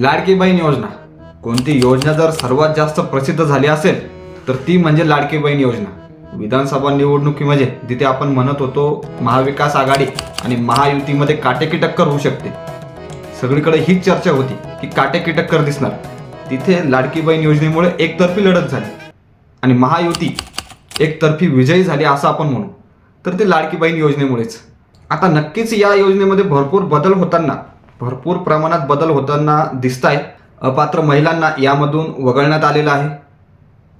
लाडकी बहीण योजना. कोणती योजना जर सर्वात जास्त प्रसिद्ध झाली असेल तर ती म्हणजे लाडकी बहीण योजना. विधानसभा निवडणुकी म्हणजे जिथे आपण म्हणत होतो महाविकास आघाडी आणि महायुतीमध्ये काटेकी टक्कर होऊ शकते. सगळीकडे हीच चर्चा होती की काटेकी टक्कर दिसणार. तिथे लाडकी बहीण योजनेमुळे एकतर्फी लढत झाली. आणि महायुती एकतर्फी विजयी झाली असं आपण म्हणू. तर ते लाडकी बहीण योजनेमुळेच. आता नक्कीच या योजनेमध्ये भरपूर बदल होताना भरपूर प्रमाणात बदल होताना दिसत आहे अपात्र महिलांना यामधून वगळण्यात आलेलं आहे.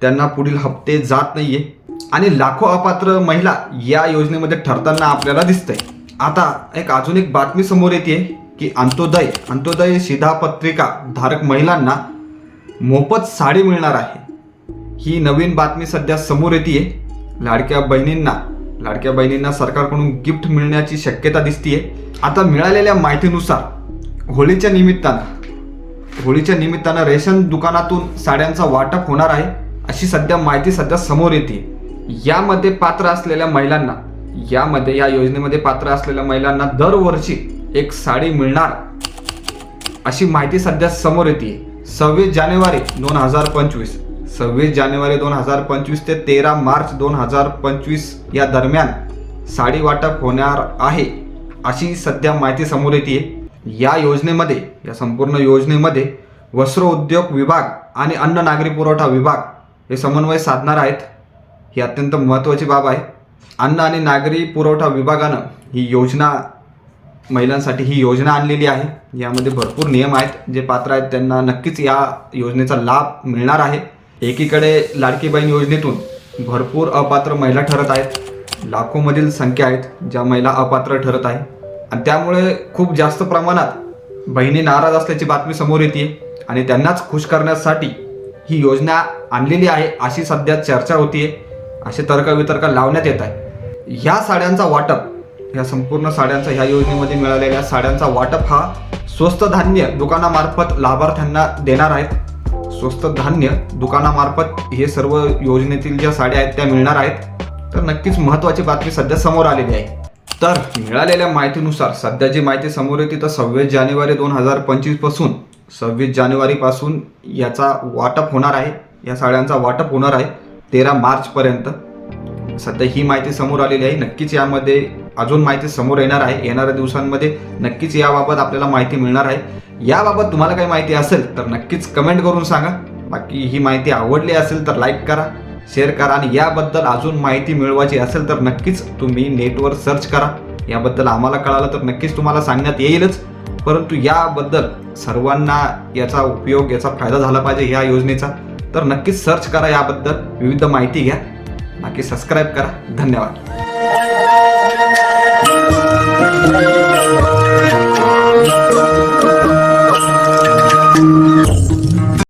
त्यांना पुढील हप्ते जात नाही आहे आणि लाखो अपात्र महिला या योजनेमध्ये ठरताना आपल्याला दिसतंय. आता एक अजून एक बातमी समोर येते की अंत्योदय अंत्योदय शिधापत्रिका धारक महिलांना मोफत साडी मिळणार आहे. ही नवीन बातमी सध्या समोर येते लाडक्या बहिणींना लाडक्या बहिणींना सरकारकडून गिफ्ट मिळण्याची शक्यता दिसतीये. आता मिळालेल्या माहितीनुसार होळीच्या निमित्तानं होळीच्या निमित्तानं रेशन दुकानातून साड्यांचा वाटप होणार आहे अशी सध्या माहिती सध्या समोर येते. यामध्ये पात्र असलेल्या महिलांना यामध्ये या योजनेमध्ये पात्र असलेल्या महिलांना दरवर्षी एक साडी मिळणार अशी माहिती सध्या समोर येते. सव्वीस जानेवारी दोन हजार पंचवीस सव्वीस जानेवारी दोन हजार पंचवीस ते तेरा मार्च दोन हजार पंचवीस या दरम्यान साडी वाटप होणार आहे अशी सध्या माहिती समोर येते. या योजनेमध्ये या संपूर्ण योजनेमध्ये वस्त्र उद्योग विभाग आणि अन्न नागरी पुरवठा विभाग हे समन्वय साधणार आहेत. ही अत्यंत महत्त्वाची बाब आहे. अन्न आणि नागरी पुरवठा विभागानं ही योजना महिलांसाठी ही योजना आणलेली आहे. यामध्ये भरपूर नियम आहेत जे पात्र आहेत. त्यांना नक्कीच या योजनेचा लाभ मिळणार आहे. एकीकडे लाडकी बहीण योजनेतून भरपूर अपात्र महिला ठरत आहेत. लाखोमधील संख्या आहेत ज्या महिला अपात्र ठरत आहे आणि त्यामुळे खूप जास्त प्रमाणात बहिणी नाराज असल्याची बातमी समोर येते. आणि त्यांनाच खुश करण्यासाठी ही योजना आणलेली आहे अशी सध्या चर्चा होतीये. असे तर्कवितर्क लावण्यात येत आहे. ह्या साड्यांचा वाटप या संपूर्ण साड्यांचा ह्या योजनेमध्ये मिळालेल्या साड्यांचा वाटप हा स्वस्त धान्य दुकानामार्फत लाभार्थ्यांना देणार आहेत. स्वस्त धान्य दुकानामार्फत हे सर्व योजनेतील ज्या साड्या आहेत त्या मिळणार आहेत. तर नक्कीच महत्त्वाची बातमी सध्या समोर आलेली आहे. तर मिळालेल्या माहितीनुसार सध्या जी माहिती समोर येते तर सव्वीस जानेवारी दोन हजार पंचवीसपासून सव्वीस जानेवारीपासून याचा वाटप होणार आहे. या साड्यांचा वाटप होणार आहे तेरा मार्चपर्यंत सध्या ही माहिती समोर आलेली आहे. नक्कीच यामध्ये अजून माहिती समोर येणार आहे. येणाऱ्या दिवसांमध्ये नक्कीच याबाबत आपल्याला माहिती मिळणार आहे. याबाबत तुम्हाला काही माहिती असेल तर नक्कीच कमेंट करून सांगा. बाकी ही माहिती आवडली असेल तर लाईक करा. शेअर करा आणि याबद्दल अजून माहिती मिळवायची असेल तर नक्कीच तुम्ही नेटवर सर्च करा. याबद्दल आम्हाला कळालं तर नक्कीच तुम्हाला सांगण्यात येईलच. परंतु याबद्दल सर्वांना याचा उपयोग याचा फायदा झाला पाहिजे ह्या योजनेचा. तर नक्कीच सर्च करा याबद्दल. विविध माहिती घ्या. बाकी सबस्क्राईब करा. धन्यवाद.